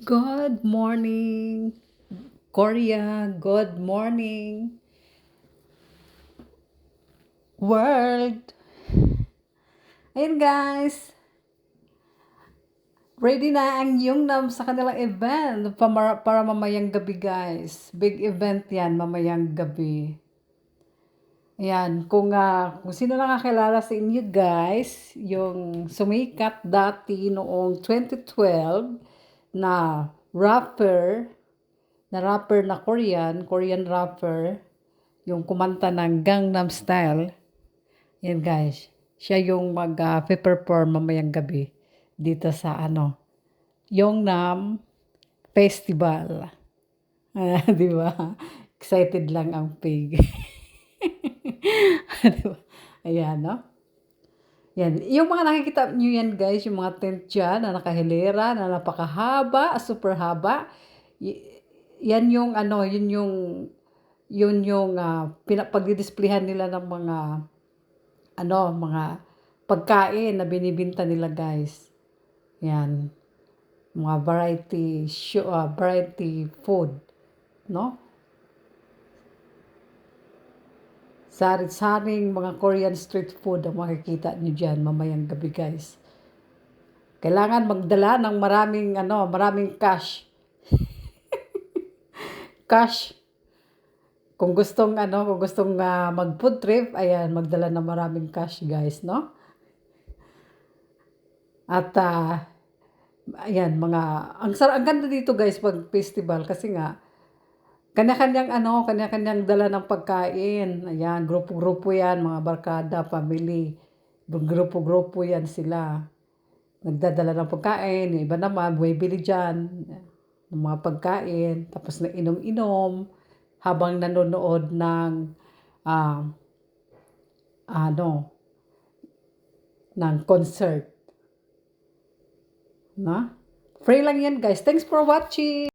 Good morning, Korea. Good morning, world. Ayun guys, ready na ang Yungnam sa kanilang event para, para mamayang gabi guys. Big event yan mamayang gabi. Ayan, kung, ah, kung sino nakakilala sa inyo guys, yung sumikat dati noong 2012 na rapper, na rapper na Korean, Korean rapper, yung kumanta ng Gangnam Style. Yan guys, siya yung mag-perform mamayang gabi dito sa ano, Yongnam Festival. Ah, di ba? Excited lang ang pig. di ba? Ayan, no? Yan. Yung mga nakikita nyo yan guys, yung mga tent dyan na nakahilera, na napakahaba, super haba. Yan yung ano, yun yung yun yung uh, pagdidisplayhan nila ng mga ano, mga pagkain na binibinta nila guys. Yan. Mga variety show, uh, variety food, no? Sari-saring mga Korean street food ang makikita niyo diyan mamayang gabi, guys. Kailangan magdala ng maraming ano, maraming cash. cash. Kung gustong ano, kung gustong uh, mag-food trip, ayan, magdala ng maraming cash, guys, no? At uh, ayan, mga ang ang ganda dito, guys, pag festival kasi nga kanya-kanyang ano, kanya-kanyang dala ng pagkain. Ayan, grupo-grupo yan, mga barkada, family. Grupo-grupo yan sila. Nagdadala ng pagkain. Yung iba naman, bumibili dyan ng mga pagkain. Tapos na inom-inom habang nanonood ng uh, ano, ng concert. Na? Free lang yan guys. Thanks for watching!